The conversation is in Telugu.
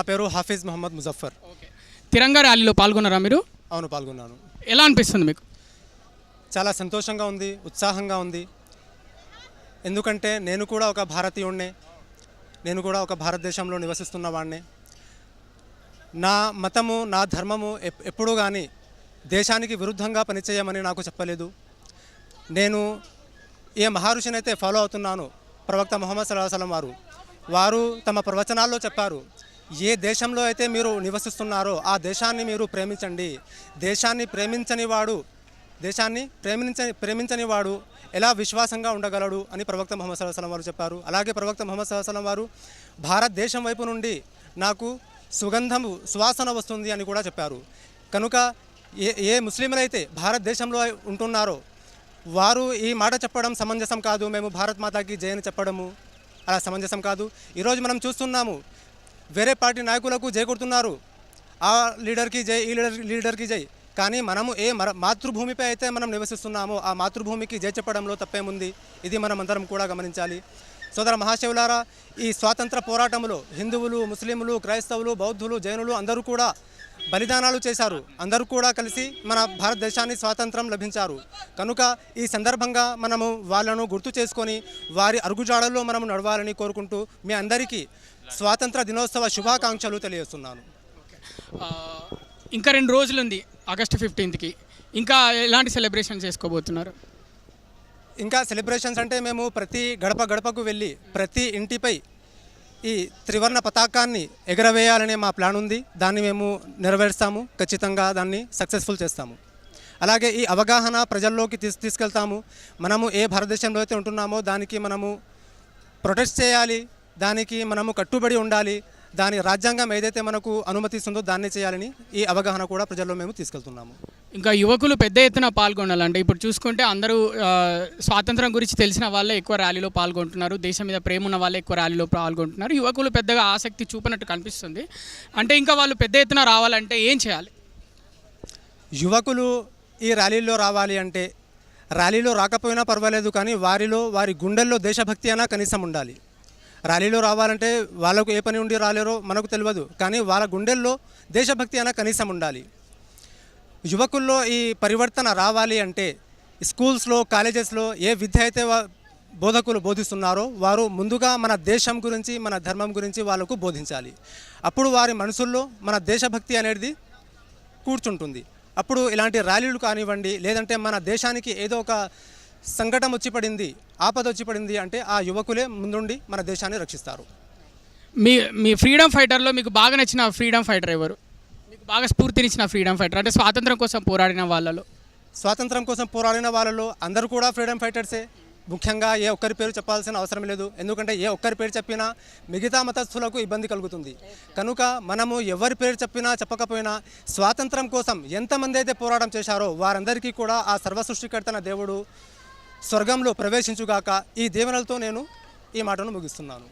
నా పేరు హాఫీజ్ మహమ్మద్ ముజఫర్ తిరంగా ర్యాలీలో పాల్గొన్నారా మీరు? అవును పాల్గొన్నాను. ఎలా అనిపిస్తుంది మీకు? చాలా సంతోషంగా ఉంది ఉత్సాహంగా ఉంది. ఎందుకంటే నేను కూడా ఒక భారతీయుడినే నేను కూడా ఒక భారతదేశంలో నివసిస్తున్న వాడినే నా మతము నా ధర్మము ఎప్- ఎప్పుడూ కానీ దేశానికి విరుద్ధంగా పనిచేయమని నాకు చెప్పలేదు. నేను ఏ మహర్షినైతే ఫాలో అవుతున్నాను ప్రవక్త ముహమ్మద్ సల్లాహం వారు వారు తమ ప్రవచనాల్లో చెప్పారు ఏ దేశంలో అయితే మీరు నివసిస్తున్నారో ఆ దేశాన్ని మీరు ప్రేమించండి. దేశాన్ని ప్రేమించని వాడు దేశాన్ని ప్రేమించని ప్రేమించని వాడు ఎలా విశ్వాసంగా ఉండగలడు అని ప్రవక్త ముహమ్మద్ సల్లాహం వారు చెప్పారు. అలాగే ప్రవక్త ముహమ్మద్ సల్లాహం వారు భారతదేశం వైపు నుండి నాకు సుగంధము సువాసన వస్తుంది అని కూడా చెప్పారు. కనుక ఏ ఏ ముస్లింలైతే భారతదేశంలో ఉంటున్నారో వారు ఈ మాట చెప్పడం సమంజసం కాదు. మేము భారత్ మాతాకి జయని చెప్పడము అలా సమంజసం కాదు. ఈరోజు మనం చూస్తున్నాము వేరే పార్టీ నాయకులకు జై కొడుతున్నారు. ఆ లీడర్కి జై ఈ లీడర్ లీడర్కి జై. కానీ మనము ఏ మాతృభూమిపై అయితే మనం నివసిస్తున్నామో ఆ మాతృభూమికి జై చెప్పడంలో తప్పేముంది? ఇది మనం అందరం కూడా గమనించాలి. సోదర మహాశివులారా ఈ స్వాతంత్ర పోరాటంలో హిందువులు ముస్లింలు క్రైస్తవులు బౌద్ధులు జైనులు అందరూ కూడా బలిదానాలు చేశారు. అందరూ కూడా కలిసి మన భారతదేశాన్ని స్వాతంత్రం లభించారు. కనుక ఈ సందర్భంగా మనము వాళ్ళను గుర్తు చేసుకొని వారి అరుగుజాడల్లో మనము నడవాలని కోరుకుంటూ మీ అందరికీ స్వాతంత్ర దినోత్సవ శుభాకాంక్షలు తెలియజేస్తున్నాను. ఇంకా రెండు రోజులు ఉంది ఆగస్టు ఫిఫ్టీన్త్కి. ఇంకా ఎలాంటి సెలబ్రేషన్ చేసుకోబోతున్నారు? ఇంకా సెలబ్రేషన్స్ అంటే మేము ప్రతి గడప గడపకు వెళ్ళి ప్రతి ఇంటిపై ఈ త్రివర్ణ పతాకాన్ని ఎగరవేయాలనే మా ప్లాన్ ఉంది. దాన్ని మేము నెరవేరుస్తాము. ఖచ్చితంగా దాన్ని సక్సెస్ఫుల్ చేస్తాము. అలాగే ఈ అవగాహన ప్రజల్లోకి తీసు తీసుకెళ్తాము. మనము ఏ భారతదేశంలో అయితే ఉంటున్నామో దానికి మనము ప్రొటెస్ట్ చేయాలి. దానికి మనము కట్టుబడి ఉండాలి. దాని రాజ్యాంగం ఏదైతే మనకు అనుమతిస్తుందో దాన్ని చేయాలని ఈ అవగాహన కూడా ప్రజల్లో మేము తీసుకెళ్తున్నాము. ఇంకా యువకులు పెద్ద ఎత్తున పాల్గొనాలంటే ఇప్పుడు చూసుకుంటే అందరూ స్వాతంత్రం గురించి తెలిసిన వాళ్ళే ఎక్కువ ర్యాలీలో పాల్గొంటున్నారు. దేశం మీద ప్రేమ ఉన్న వాళ్ళే ఎక్కువ ర్యాలీలో పాల్గొంటున్నారు. యువకులు పెద్దగా ఆసక్తి చూపినట్టు కనిపిస్తుంది. అంటే ఇంకా వాళ్ళు పెద్ద ఎత్తున రావాలంటే ఏం చేయాలి? యువకులు ఈ ర్యాలీలో రావాలి అంటే ర్యాలీలో రాకపోయినా పర్వాలేదు కానీ వారిలో వారి గుండెల్లో దేశభక్తి అయినా కనీసం ఉండాలి. ర్యాలీలో రావాలంటే వాళ్ళకు ఏ పని ఉండి రాలేరో మనకు తెలియదు కానీ వాళ్ళ గుండెల్లో దేశభక్తి అయినా కనీసం ఉండాలి. యువకుల్లో ఈ పరివర్తన రావాలి అంటే స్కూల్స్లో కాలేజెస్లో ఏ విద్య అయితే బోధకులు బోధిస్తున్నారో వారు ముందుగా మన దేశం గురించి మన ధర్మం గురించి వాళ్ళకు బోధించాలి. అప్పుడు వారి మనసుల్లో మన దేశభక్తి అనేది కూర్చుంటుంది. అప్పుడు ఇలాంటి ర్యాలీలు కానివ్వండి లేదంటే మన దేశానికి ఏదో ఒక సంకటం వచ్చి పడింది ఆపద వచ్చి పడింది అంటే ఆ యువకులే ముందుండి మన దేశాన్ని రక్షిస్తారు. మీ మీ ఫ్రీడమ్ ఫైటర్లో మీకు బాగా నచ్చిన ఫ్రీడమ్ ఫైటర్ ఎవరు? బాగా స్ఫూర్తినిచ్చిన ఫ్రీడమ్ ఫైటర్ అంటే స్వాతంత్రం కోసం పోరాడిన వాళ్ళలో. స్వాతంత్రం కోసం పోరాడిన వాళ్ళలో అందరూ కూడా ఫ్రీడమ్ ఫైటర్సే ముఖ్యంగా ఏ ఒక్కరి పేరు చెప్పాల్సిన అవసరం లేదు. ఎందుకంటే ఏ ఒక్కరి పేరు చెప్పినా మిగతా మతస్థులకు ఇబ్బంది కలుగుతుంది. కనుక మనము ఎవరి పేరు చెప్పినా చెప్పకపోయినా స్వాతంత్రం కోసం ఎంతమంది అయితే పోరాటం చేశారో వారందరికీ కూడా ఆ సర్వ సృష్టికర్తన దేవుడు స్వర్గంలో ప్రవేశించుగాక ఈ దీవెనలతో నేను ఈ మాటను ముగిస్తున్నాను.